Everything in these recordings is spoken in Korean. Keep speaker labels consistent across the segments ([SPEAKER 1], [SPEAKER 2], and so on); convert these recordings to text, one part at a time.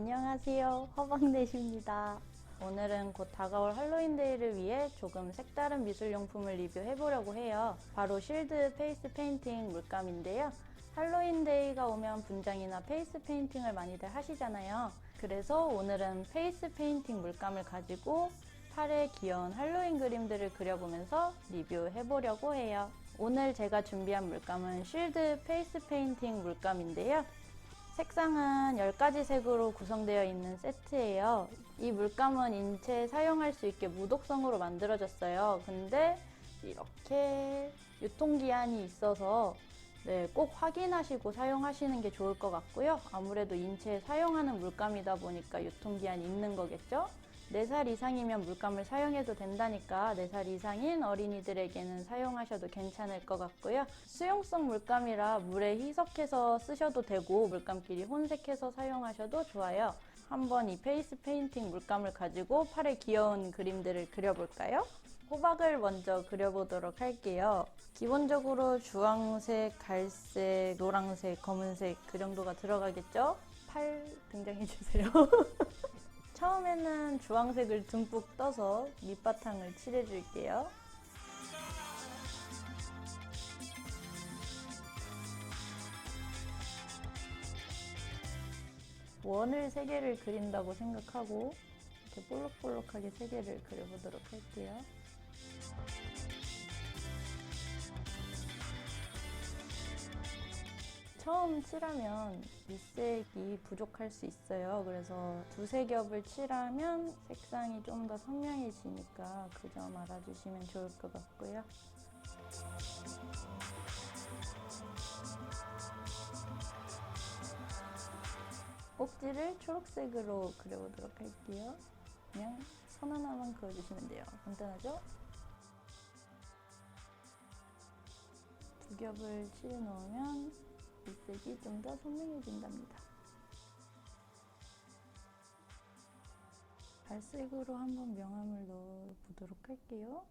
[SPEAKER 1] 안녕하세요. 허방넷입니다. 오늘은 곧 다가올 할로윈데이를 위해 조금 색다른 미술용품을 리뷰해보려고 해요. 바로 실드 페이스 페인팅 물감인데요. 할로윈데이가 오면 분장이나 페이스 페인팅을 많이들 하시잖아요. 그래서 오늘은 페이스 페인팅 물감을 가지고 팔에 귀여운 할로윈 그림들을 그려보면서 리뷰해보려고 해요. 오늘 제가 준비한 물감은 쉴드 페이스 페인팅 물감인데요. 색상은 10가지 색으로 구성되어 있는 세트예요. 이 물감은 인체에 사용할 수 있게 무독성으로 만들어졌어요. 근데 이렇게 유통기한이 있어서 네, 꼭 확인하시고 사용하시는 게 좋을 것 같고요. 아무래도 인체에 사용하는 물감이다 보니까 유통기한이 있는 거겠죠? 4살 이상이면 물감을 사용해도 된다니까 4살 이상인 어린이들에게는 사용하셔도 괜찮을 것 같고요. 수용성 물감이라 물에 희석해서 쓰셔도 되고 물감끼리 혼색해서 사용하셔도 좋아요. 한번 이 페이스 페인팅 물감을 가지고 팔에 귀여운 그림들을 그려볼까요? 호박을 먼저 그려보도록 할게요. 기본적으로 주황색, 갈색, 노란색, 검은색 그 정도가 들어가겠죠? 팔 등장해주세요. 처음에는 주황색을 듬뿍 떠서 밑바탕을 칠해줄게요. 원을 세 개를 그린다고 생각하고 이렇게 볼록볼록하게 세 개를 그려보도록 할게요. 처음 칠하면 밑색이 부족할 수 있어요. 그래서 두세 겹을 칠하면 색상이 좀 더 선명해지니까 그 점 알아주시면 좋을 것 같고요. 꼭지를 초록색으로 그려보도록 할게요. 그냥 선 하나만 그어주시면 돼요. 간단하죠? 두 겹을 칠해 놓으면 밑색이 좀 더 선명해진답니다. 갈색으로 한번 명암을 넣어 보도록 할게요.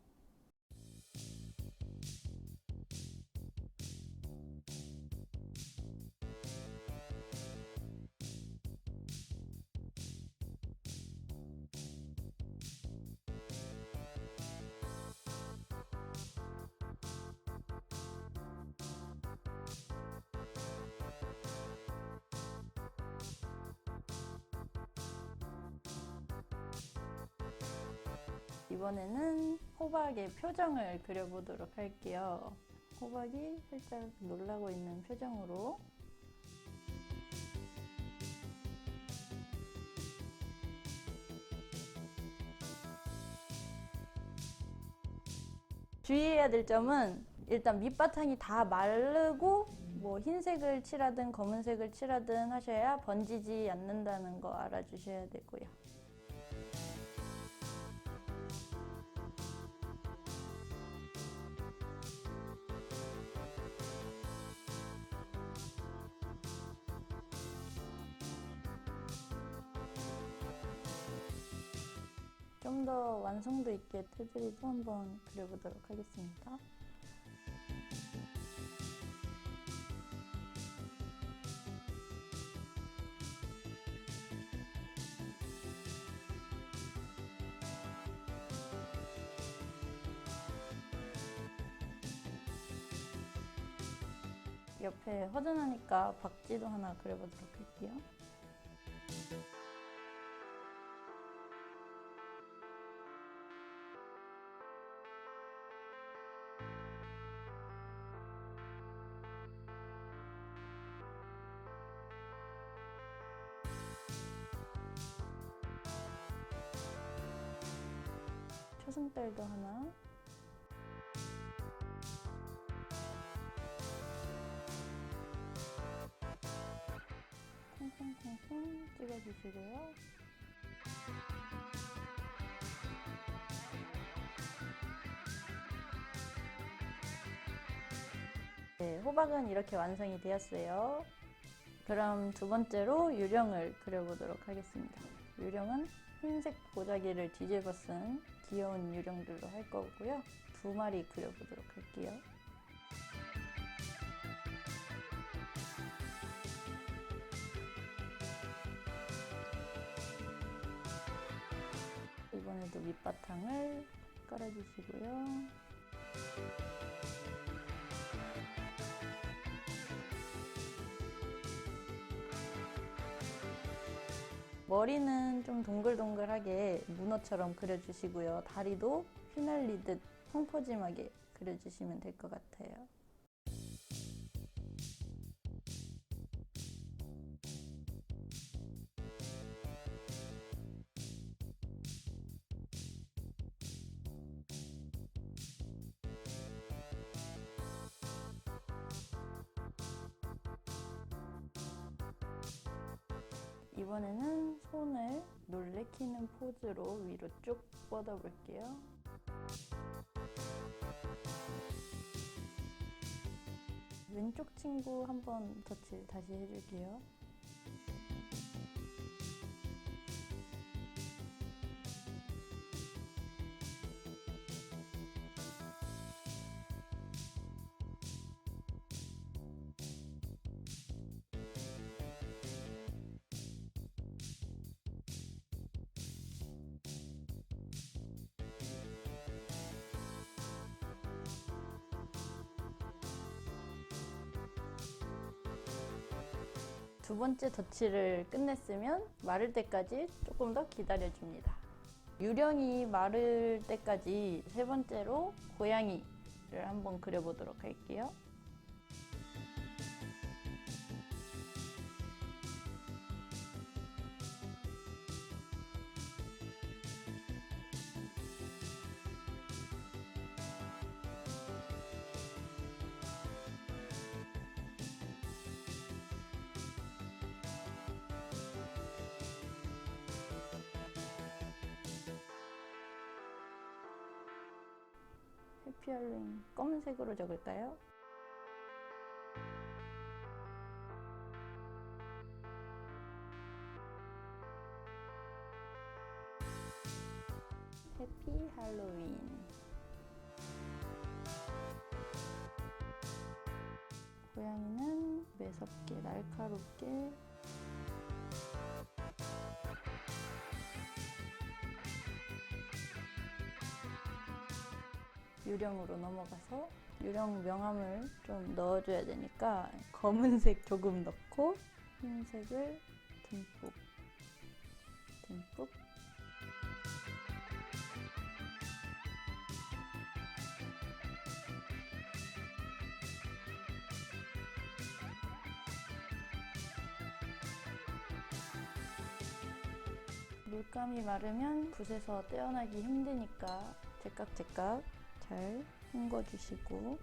[SPEAKER 1] 이번에는 호박의 표정을 그려보도록 할게요. 호박이 살짝 놀라고 있는 표정으로 주의해야 될 점은 일단 밑바탕이 다 마르고 뭐 흰색을 칠하든 검은색을 칠하든 하셔야 번지지 않는다는 거 알아주셔야 되고요. 좀 더 완성도 있게 테두리도 한번 그려보도록 하겠습니다. 옆에 허전하니까 박지도 하나 그려보도록 할게요. 초승달도 하나 콩콩콩콩 찍어주시고요. 네, 호박은 이렇게 완성이 되었어요. 그럼 두 번째로 유령을 그려보도록 하겠습니다. 유령은 흰색 보자기를 뒤집어 쓴 귀여운 유령들로 할 거고요. 두 마리 그려보도록 할게요. 이번에도 밑바탕을 깔아주시고요. 머리는 좀 동글동글하게 문어처럼 그려주시고요. 다리도 휘날리듯 펑퍼짐하게 그려주시면 될 것 같아요. 이번에는 손을 놀래키는 포즈로 위로 쭉 뻗어볼게요. 왼쪽 친구 한번 터치 다시 해줄게요. 두 번째 덧칠을 끝냈으면 마를 때까지 조금 더 기다려줍니다. 유령이 마를 때까지 세 번째로 고양이를 한번 그려보도록 할게요. 피 할로윈 검은색으로 적을까요? 해피 할로윈 고양이는 매섭게 날카롭게 유령으로 넘어가서 유령 명암을 좀 넣어줘야 되니까 검은색 조금 넣고 흰색을 듬뿍 듬뿍. 물감이 마르면 붓에서 떼어나기 힘드니까 제깍제깍 잘 헹궈주시고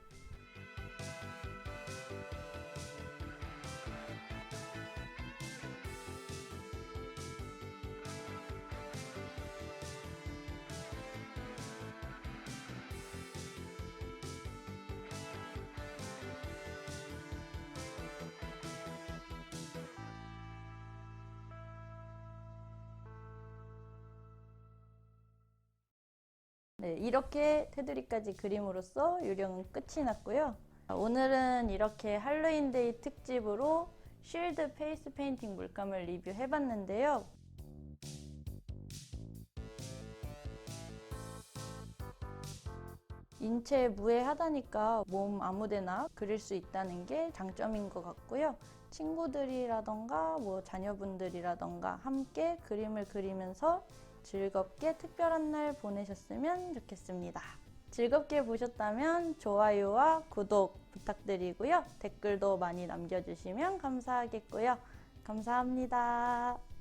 [SPEAKER 1] 네, 이렇게 테두리까지 그림으로써 유령은 끝이 났고요. 오늘은 이렇게 할로윈데이 특집으로 쉴드 페이스 페인팅 물감을 리뷰해봤는데요. 인체에 무해하다니까 몸 아무데나 그릴 수 있다는 게 장점인 것 같고요. 친구들이라던가 뭐 자녀분들이라던가 함께 그림을 그리면서 즐겁게 특별한 날 보내셨으면 좋겠습니다. 즐겁게 보셨다면 좋아요와 구독 부탁드리고요. 댓글도 많이 남겨주시면 감사하겠고요. 감사합니다.